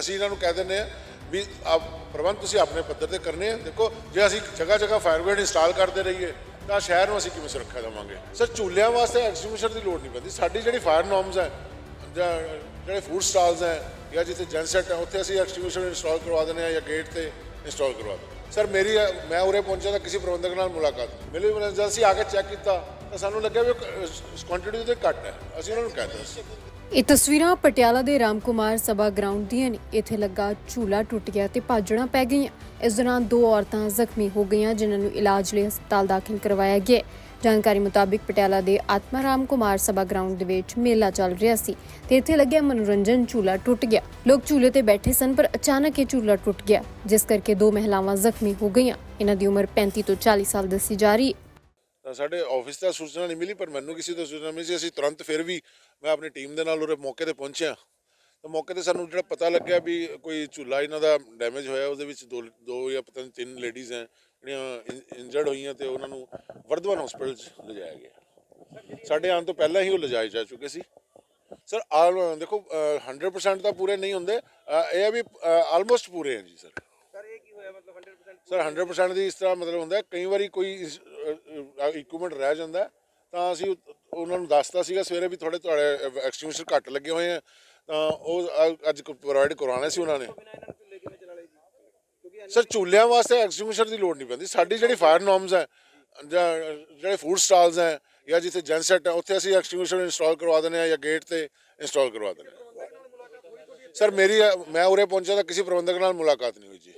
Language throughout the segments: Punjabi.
ਅਸੀਂ ਇਹਨਾਂ ਨੂੰ ਕਹਿ ਦਿੰਦੇ ਆ ਵੀ ਆਪ ਪ੍ਰਬੰਧ ਤੁਸੀਂ ਆਪਣੇ ਪੱਧਰ ਤੇ ਕਰਨੇ ਆ। ਦੇਖੋ, ਜੇ ਅਸੀਂ ਜਗ੍ਹਾ ਜਗ੍ਹਾ ਫਾਇਰ ਬ੍ਰਿਗੇਡ ਇੰਸਟਾਲ ਕਰਦੇ ਰਹੀਏ, ਤਾਂ ਸ਼ਹਿਰ ਨੂੰ ਅਸੀਂ ਕਿਵੇਂ ਸੁਰੱਖਿਆ ਦੇਵਾਂਗੇ? ਸਰ, ਝੂਲਿਆਂ ਵਾਸਤੇ ਐਕਸਟਿੰਗੁਇਸ਼ਰ ਦੀ ਲੋੜ ਨਹੀਂ ਪੈਂਦੀ। ਸਾਡੀ ਜਿਹੜੀ ਫਾਇਰ ਨੋਰਮਸ ਹੈ, ਜਾਂ ਜਿਹੜੇ ਫੂਡ ਸਟਾਲਸ ਹੈ, ਜਾਂ ਜਿੱਥੇ ਜਨਸੈਟ ਹੈ, ਉੱਥੇ ਅਸੀਂ ਐਕਸਟਿੰਗੁਇਸ਼ਰ ਇੰਸਟਾਲ ਕਰਵਾ ਦਿੰਦੇ ਆ ਜਾਂ ਗੇਟ ਤੇ ਇੰਸਟਾਲ ਕਰਵਾ ਦਿੰਦੇ ਸਰ, ਮੇਰੀ, ਮੈਂ ਉਰੇ ਪਹੁੰਚਿਆ ਤਾਂ ਕਿਸੇ ਪ੍ਰਬੰਧਕ ਨਾਲ ਮੁਲਾਕਾਤ ਮੇਰੀ ਅਸੀਂ ਆ ਕੇ ਚੈੱਕ ਕੀਤਾ, ਤਾਂ ਸਾਨੂੰ ਲੱਗਿਆ ਵੀ ਕੁਆਂਟੀਟੀ ਤੇ ਘੱਟ ਹੈ। ਅਸੀਂ ਉਹਨਾਂ ਨੂੰ ਕਹਿ ਦਿੱਤਾ। ਇਹ ਤਸਵੀਰਾਂ ਪਟਿਆਲਾ ਦੇ ਰਾਮਕੁਮਾਰ ਸਭਾ ਗਰਾਊਂਡ ਦੀਆਂ ਨੇ। ਇੱਥੇ ਲੱਗਾ ਝੂਲਾ ਟੁੱਟ ਗਿਆ ਤੇ ਭਾਜੜਾਂ ਪੈ ਗਈਆਂ। ਇਸ ਦੌਰਾਨ ਦੋ ਔਰਤਾਂ ਜ਼ਖਮੀ ਹੋ ਗਈਆਂ, ਜਿਨ੍ਹਾਂ ਨੂੰ ਇਲਾਜ ਲਈ ਹਸਪਤਾਲ ਦਾਖਲ ਕਰਵਾਇਆ ਗਿਆ ਜਾਣਕਾਰੀ ਮੁਤਾਬਿਕ ਪਟਿਆਲਾ ਦੇ ਆਤਮਾ ਰਾਮ ਕੁਮਾਰ ਸਭਾ ਗਰਾਊਂਡ ਦੇ ਵਿੱਚ ਮੇਲਾ ਚੱਲ ਰਿਹਾ ਸੀ ਤੇ ਇੱਥੇ ਲੱਗਿਆ ਮਨੋਰੰਜਨ ਝੂਲਾ ਟੁੱਟ ਗਿਆ। ਲੋਕ ਝੂਲੇ ਤੇ ਬੈਠੇ ਸਨ, ਪਰ ਅਚਾਨਕ ਇਹ ਝੂਲਾ ਟੁੱਟ ਗਿਆ, ਜਿਸ ਕਰਕੇ ਦੋ ਮਹਿਲਾਵਾਂ ਜ਼ਖਮੀ ਹੋ ਗਈਆਂ। ਇਹਨਾਂ ਦੀ ਉਮਰ 35 ਤੋਂ 40 ਸਾਲ ਦੱਸੀ ਜਾ ਰਹੀ ਹੈ। ਸਾਡੇ ਆਫਿਸ ਦਾ ਸੂਚਨਾ ਨਹੀਂ ਮਿਲੀ ਪਰ ਮੈਨੂੰ ਕਿਸੇ ਤੋਂ ਸੂਚਨਾ ਮਿਲੀ ਸੀ ਅਸੀਂ ਤੁਰੰਤ ਫਿਰ ਵੀ ਮੈਂ ਆਪਣੀ ਟੀਮ ਦੇ ਨਾਲ ਉਹਦੇ ਮੌਕੇ ਤੇ ਪਹੁੰਚਿਆ। ਤਾਂ ਮੌਕੇ ਤੇ ਸਾਨੂੰ ਜਿਹੜਾ ਪਤਾ ਲੱਗਿਆ ਵੀ ਕੋਈ ਝੂਲਾ ਇਹਨਾਂ ਦਾ ਡੈਮੇਜ ਹੋਇਆ ਉਹਦੇ ਵਿੱਚ ਦੋ ਦੋ ਜਾਂ ਪਤਾ ਨਹੀਂ ਤਿੰਨ ਲੇਡੀਜ਼ ਹੈ ਜਿਹੜੀਆਂ ਇੰਜਰਡ ਹੋਈਆਂ ਤੇ ਉਹਨਾਂ ਨੂੰ ਵਰਧਮਾਨ ਹਸਪੀਟਲ 'ਚ ਲਿਜਾਇਆ ਗਿਆ। ਸਾਡੇ ਆਉਣ ਤੋਂ ਪਹਿਲਾਂ ਹੀ ਉਹ ਲਿਜਾਏ ਜਾ ਚੁੱਕੇ ਸੀ। ਸਰ ਆਲ ਦੇਖੋ ਅ, 100% ਤਾਂ ਪੂਰੇ ਨਹੀਂ ਹੁੰਦੇ ਇਹ ਹੈ ਵੀ ਆਲਮੋਸਟ ਪੂਰੇ ਹੈ ਜੀ ਸਰ। ਸਰ ਇਹ ਕੀ ਹੋਇਆ? ਮਤਲਬ 100% ਸਰ 100% ਦੀ ਇਸ ਤਰ੍ਹਾਂ ਮਤਲਬ ਹੁੰਦਾ ਕਈ ਵਾਰੀ ਕੋਈ ਇਕਵਿਪਮੈਂਟ ਰਹਿ ਜਾਂਦਾ। ਤਾਂ ਅਸੀਂ ਉਹਨਾਂ ਨੂੰ ਦੱਸਤਾ ਸੀਗਾ ਸਵੇਰੇ ਵੀ ਥੋੜੇ ਤੁਹਾਡੇ ਐਕਸਟਿੰਗੁਇਸ਼ਰ ਘੱਟ ਲੱਗੇ ਹੋਏ ਆ। ਤਾਂ ਉਹ ਅੱਜ ਪ੍ਰੋਵਾਈਡ ਕਰਵਾਉਣੇ ਸੀ ਉਹਨਾਂ ਨੇ। ਸਰ ਝੂਲਿਆਂ ਵਾਸਤੇ ਐਕਸਟਿੰਗੁਇਸ਼ਰ ਦੀ ਲੋੜ ਨਹੀਂ ਪੈਂਦੀ। ਸਾਡੀ ਜਿਹੜੀ ਫਾਇਰ ਨੋਰਮਸ ਹੈ, ਜਾਂ ਜਿਹੜੇ ਫੂਡ ਸਟਾਲਸ ਹੈ, ਜਾਂ ਜਿੱਥੇ ਜਨਸੈਟ ਹੈ, ਉੱਥੇ ਅਸੀਂ ਐਕਸਟਿੰਗੁਇਸ਼ਰ ਇੰਸਟਾਲ ਕਰਵਾ ਦਿੰਦੇ ਆ ਜਾਂ ਗੇਟ ਤੇ ਇੰਸਟਾਲ ਕਰਵਾ ਦਿੰਦੇ ਹਾਂ। ਸਰ, ਮੇਰੀ, ਮੈਂ ਉਰੇ ਪਹੁੰਚਿਆ ਤਾਂ ਕਿਸੇ ਪ੍ਰਬੰਧਕ ਨਾਲ ਮੁਲਾਕਾਤ ਨਹੀਂ ਹੋਈ ਜੀ।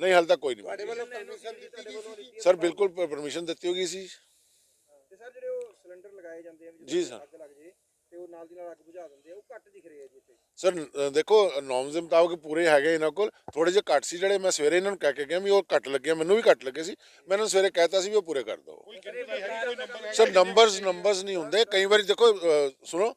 ਨਹੀਂ ਹਾਲ ਤੱਕ ਕੋਈ ਨਹੀਂ ਤੁਹਾਡੇ ਵੱਲੋਂ ਪਰਮਿਸ਼ਨ ਦਿੱਤੀ ਗਈ ਸਰ ਬਿਲਕੁਲ ਪਰਮਿਸ਼ਨ ਦਿੱਤੀ ਹੋਈ ਸੀ। ਤੇ ਸਰ ਜਿਹੜੇ ਉਹ ਸਿਲੰਡਰ ਲਗਾਏ ਜਾਂਦੇ ਆ ਜੀ ਸਰ। ਅੱਗ ਲੱਗ ਜੇ ਤੇ ਉਹ ਨਾਲ ਦੀ ਨਾਲ ਅੱਗ ਬੁਝਾ ਦਿੰਦੇ ਆ ਉਹ ਘੱਟ ਦਿਖ ਰਹੇ ਆ ਜੀ ਇੱਥੇ। ਸਰ ਦੇਖੋ ਨੋਰਮਸ ਦੇ ਮੁਤਾਬਕ ਪੂਰੇ ਹੈਗੇ ਇਹਨਾਂ ਕੋਲ। ਥੋੜੇ ਜਿਹੇ ਘੱਟ ਸੀ ਜਿਹੜੇ ਮੈਂ ਸਵੇਰੇ ਇਹਨਾਂ ਨੂੰ ਕਹਿ ਕੇ ਗਿਆ ਵੀ ਉਹ ਘੱਟ ਲੱਗੇ ਮੈਨੂੰ ਵੀ ਘੱਟ ਲੱਗੇ ਸੀ। ਮੈਂ ਇਹਨਾਂ ਨੂੰ ਸਵੇਰੇ ਕਹਿਤਾ ਸੀ ਵੀ ਉਹ ਪੂਰੇ ਕਰ ਦਿਓ ਸਰ ਨੰਬਰਸ ਨੰਬਰਸ ਨਹੀਂ ਹੁੰਦੇ। ਕਈ ਵਾਰੀ ਦੇਖੋ ਸੁਣੋ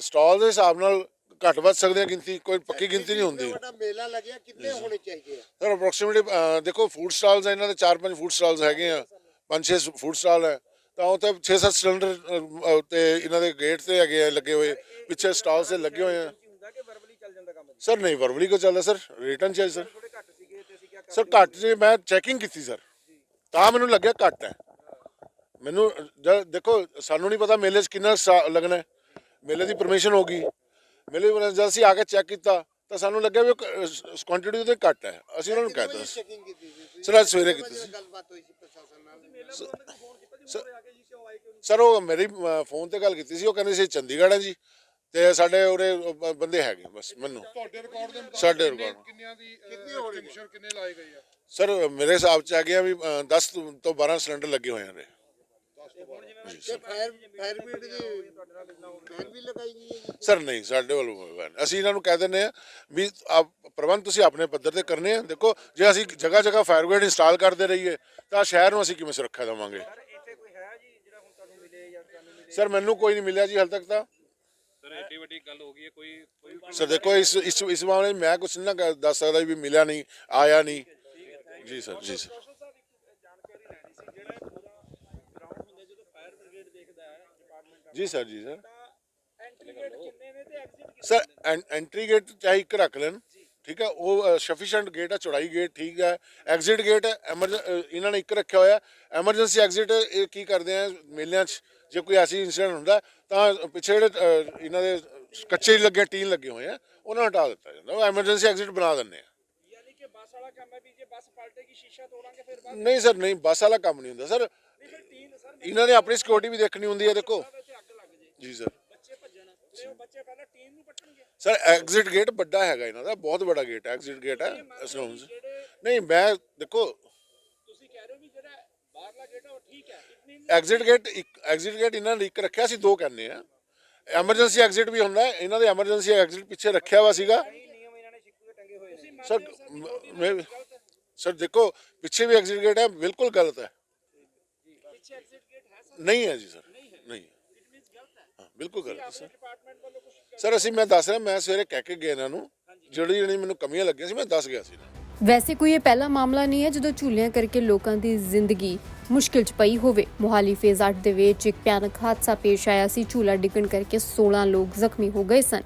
ਸਟਾਲ ਦੇ ਹਿਸਾਬ ਨਾਲ ਘੱਟ ਵੱਧ ਸਕਦੇ ਆ ਗਿਣਤੀ ਕੋਈ ਪੱਕੀ ਗਿਣਤੀ ਨਹੀਂ ਹੁੰਦੀ। ਵੱਡਾ ਮੇਲਾ ਲੱਗਿਆ ਕਿੰਨੇ ਹੋਣੇ ਚਾਹੀਦੇ ਆ? ਸਰ ਅਪਰੋਕਸੀਮੇਟਲੀ ਦੇਖੋ ਫੂਡ ਸਟਾਲਸ ਇਹਨਾਂ ਦੇ 4-5 ਫੂਡ ਸਟਾਲਸ ਹੈਗੇ ਆ। 5-6 ਫੂਡ ਸਟਾਲ ਹੈ ਤਾਂ ਉਹ ਤੇ 6-7 ਸਿਲੰਡਰ ਤੇ ਇਹਨਾਂ ਦੇ ਗੇਟ ਤੇ ਹੈਗੇ ਆ ਲੱਗੇ ਹੋਏ। ਪਿੱਛੇ ਸਟਾਲ ਤੇ ਲੱਗੇ ਹੋਏ ਆ। ਸਰ ਨਹੀਂ ਵਰਬਲੀ ਕੋ ਚੱਲਦਾ ਸਰ। ਰਿਟਰਨ ਚਾਹੀਦਾ ਸਰ। ਸਰ ਘੱਟ ਜੇ ਮੈਂ ਚੈਕਿੰਗ ਕੀਤੀ ਸਰ। ਤਾਂ ਮੈਨੂੰ ਲੱਗਿਆ ਘੱਟ ਹੈ। ਮੈਨੂੰ ਦੇਖੋ ਸਾਨੂੰ ਨਹੀਂ ਪਤਾ ਮੇਲੇ 'ਚ ਕਿੰਨਾ ਲੱਗਣਾ ਮੇਲੇ ਦੀ ਪਰਮਿਸ਼ਨ ਹੋਗੀ ਮੇਲੇ ਜਦ ਅਸੀਂ ਆ ਕੇ ਚੈੱਕ ਕੀਤਾ ਤਾਂ ਸਾਨੂੰ ਲੱਗਿਆ ਵੀ ਕੁਆਂਟੀਟੀ ਤੇ ਘੱਟ ਹੈ। ਅਸੀਂ ਉਹਨਾਂ ਨੂੰ ਕਹਿ ਦਿੱਤਾ ਸੀ। ਚੈਕਿੰਗ ਕੀਤੀ ਸੀ ਸਰ ਅੱਜ ਸਵੇਰੇ ਕੀਤੀ ਸੀ। ਗੱਲਬਾਤ ਹੋਈ ਸੀ ਪ੍ਰਸ਼ਾਸਨ ਨਾਲ? ਸਰ ਉਹ ਮੇਰੀ ਫੋਨ ਤੇ ਗੱਲ ਕੀਤੀ ਸੀ ਉਹ ਕਹਿੰਦੇ ਸੀ ਚੰਡੀਗੜ੍ਹ ਹੈ ਜੀ। ਤੇ ਸਾਡੇ ਉਰੇ ਬੰਦੇ ਹੈਗੇ ਬਸ ਮੈਨੂੰ। ਤੁਹਾਡੇ ਰਿਕਾਰਡ ਦੇ ਮੁਤਾਬਕ ਸਾਡੇ ਕਿੰਨੇ- record। ਕਿੰਨਿਆਂ ਦੀ ਐਕਸਟੈਂਸ਼ਨ ਕਿੰਨੇ ਲਾਏ ਗਏ ਆ? ਸਰ ਮੇਰੇ ਹਿਸਾਬ ਚ ਆ ਗਿਆ ਵੀ 10 ਤੋਂ 12 ਸਿਲੰਡਰ ਲੱਗੇ ਹੋਏ ਨੇ ਸਰ ਨਹੀਂ ਸਾਡੇ ਵੱਲੋਂ ਕੋਈ ਵੈਨ ਅਸੀਂ ਇਹਨਾਂ ਨੂੰ ਕਹਿ ਦਿੰਦੇ ਆ ਵੀ ਆਪ ਪ੍ਰਬੰਧ ਤੁਸੀਂ ਆਪਣੇ ਪੱਧਰ ਤੇ ਕਰਨੇ ਆ। ਦੇਖੋ ਜੇ ਅਸੀਂ ਜਗ੍ਹਾ ਜਗ੍ਹਾ ਫਾਇਰ ਬ੍ਰਿਗੇਡ ਇੰਸਟਾਲ ਕਰਦੇ ਰਹੀਏ ਤਾਂ ਸ਼ਹਿਰ ਨੂੰ ਅਸੀਂ ਕਿਵੇਂ ਸੁਰੱਖਿਆ ਦੇਵਾਂਗੇ? ਸਰ ਇੱਥੇ ਕੋਈ ਹੈ ਜੀ ਜਿਹੜਾ ਹੁਣ ਤੁਹਾਨੂੰ ਮਿਲੇ ਜਾਂ ਤੁਹਾਨੂੰ ਮਿਲੇ? ਸਰ ਮੈਨੂੰ ਕੋਈ ਨਹੀਂ ਮਿਲਿਆ ਜੀ ਹਾਲ ਤੱਕ ਤਾਂ। ਸਰ ਏਡੀ ਵੱਡੀ ਗੱਲ ਹੋ ਗਈ ਹੈ ਕੋਈ ਕੋਈ ਸਰ ਦੇਖੋ ਇਸ ਇਸ ਇਸ ਮਾਮਲੇ ਮੈਂ ਕੁਝ ਨਹੀਂ ਨਾ ਦੱਸ ਸਕਦਾ ਵੀ ਮਿਲਿਆ ਨਹੀਂ ਆਇਆ ਨਹੀਂ। ਜੀ ਸਰ ਜੀ ਸਰ ਜਾਣਕਾਰੀ ਲੈਣੀ ਸੀ ਜਿਹੜਾ ਪੂਰਾ ਗਰਾਊਂਡ ਹੁੰਦਾ ਜਦੋਂ ਫਾਇਰ ਬ੍ਰਿਗੇਡ ਦੇਖਦਾ ਹੈ ਡਿਪਾਰਟਮੈਂਟ ਜੀ ਸਰ ਜੀ ਸਰ। ਸਰ ਐਂਟਰੀ ਗੇਟ ਚਾਹੇ ਇੱਕ ਰੱਖ ਲੈਣ ਠੀਕ ਹੈ? ਉਹ ਸਫੀਸ਼ੀਐਂਟ ਗੇਟ ਹੈ ਚੌੜਾਈ ਗੇਟ ਠੀਕ ਹੈ? ਐਗਜ਼ਿਟ ਗੇਟ ਇਹਨਾਂ ਨੇ ਇੱਕ ਰੱਖਿਆ ਹੋਇਆ। ਐਮਰਜੈਂਸੀ ਐਗਜ਼ਿਟ ਇਹ ਕੀ ਕਰਦੇ ਆ ਮੇਲਿਆਂ 'ਚ ਜੇ ਕੋਈ ਐਸੀ ਇਨਸੀਡੈਂਟ ਹੁੰਦਾ ਤਾਂ ਪਿੱਛੇ ਜਿਹੜੇ ਇਹਨਾਂ ਦੇ ਕੱਚੇ ਲੱਗੇ ਟੀਨ ਲੱਗੇ ਹੋਏ ਆ ਉਹਨਾਂ ਨੂੰ ਹਟਾ ਦਿੱਤਾ ਜਾਂਦਾ। ਉਹ ਐਮਰਜੈਂਸੀ ਐਗਜ਼ਿਟ ਬਣਾ ਦਿੰਦੇ ਆ। ਯਾਨੀ ਕਿ ਬੱਸ ਵਾਲਾ ਕੰਮ ਹੈ ਵੀ ਜੇ ਬੱਸ ਪਲਟੇਗੀ ਸ਼ੀਸ਼ਾ ਤੋੜਾਂਗੇ ਫਿਰ ਬੱਸ ਨਹੀਂ ਸਰ ਨਹੀਂ ਬੱਸ ਵਾਲਾ ਕੰਮ ਨਹੀਂ ਹੁੰਦਾ। ਸਰ ਇਹਨਾਂ ਨੇ ਆਪਣੀ ਸਿਕਿਉਰਿਟੀ ਵੀ ਦੇਖਣੀ ਹੁੰਦੀ ਹੈ ਦੇਖੋ। ਜੇ ਸਰ ਬੱਚੇ ਭੱਜਣ ਤੇ ਉਹ ਬੱਚੇ ਪਹਿਲਾਂ ਟੀਨ ਨੂੰ ਪੱਟਣਗੇ। ਸਰ ਐਗਜ਼ਿਟ ਗੇਟ ਵੱਡਾ ਹੈਗਾ ਇਹਨਾਂ ਦਾ ਬਹੁਤ ਵੱਡਾ ਗੇਟ ਹੈ ਐਗਜ਼ਿਟ ਗੇਟ ਹੈ ਸਨੋਮਸ ਨਹੀਂ ਮੈਂ ਦੇਖੋ। ਤੁਸੀਂ ਕਹਿ ਰਹੇ ਹੋ ਵੀ ਜਿਹੜਾ ਬਾਹਰਲਾ ਗੇਟ ਹੈ ਉਹ ਠੀਕ ਹੈ ਐਗਜ਼ਿਟ ਗੇਟ ਐਗਜ਼ਿਟ ਗੇਟ ਇਹਨਾਂ ਨੇ ਇੱਕ ਰੱਖਿਆ ਸੀ ਦੋ ਕਹਿੰਦੇ ਆ ਐਮਰਜੈਂਸੀ ਐਗਜ਼ਿਟ ਵੀ ਹੁੰਦਾ ਹੈ, ਇਹਨਾਂ ਦੇ ਐਮਰਜੈਂਸੀ ਐਗਜ਼ਿਟ ਪਿੱਛੇ ਰੱਖਿਆ ਵਾ ਸੀਗਾ। ਸਰ ਸਰ ਦੇਖੋ ਪਿੱਛੇ ਵੀ ਐਗਜ਼ਿਟ ਗੇਟ ਹੈ ਬਿਲਕੁਲ ਗਲਤ ਹੈ। ਨਹੀਂ ਹੈ ਜੀ ਸਰ ਨਹੀਂ ਹਾਂ। ਬਿਲਕੁਲ ਗਲਤ ਸਰ। ਸਰ ਅਸੀਂ ਮੈਂ ਦੱਸ ਰਿਹਾ ਮੈਂ ਸਵੇਰੇ ਕਹਿ ਕੇ ਗਿਆ ਇਹਨਾਂ ਨੂੰ। ਜਿਹੜੀ ਜਿਹੜੀ ਮੈਨੂੰ ਕਮੀਆਂ ਲੱਗੀਆਂ ਸੀ ਮੈਂ ਦੱਸ ਗਿਆ ਸੀ ਇਹਨਾਂ ਨੂੰ। ਵੈਸੇ ਕੋਈ ਇਹ ਪਹਿਲਾ ਮਾਮਲਾ ਨਹੀਂ ਹੈ ਜਦੋਂ ਝੂਲਿਆਂ ਕਰਕੇ ਲੋਕਾਂ ਦੀ ਜ਼ਿੰਦਗੀ ਮੁਸ਼ਕਿਲ 'ਚ ਪਈ ਹੋਵੇ। ਮੁਹਾਲੀ ਫੇਜ਼ 8 ਦੇ ਵਿੱਚ ਇੱਕ ਭਿਆਨਕ ਹਾਦਸਾ ਪੇਸ਼ ਆਇਆ ਸੀ। ਝੂਲਾ ਡਿੱਗਣ ਕਰਕੇ 16 ਲੋਕ ਜ਼ਖਮੀ ਹੋ ਗਏ ਸਨ।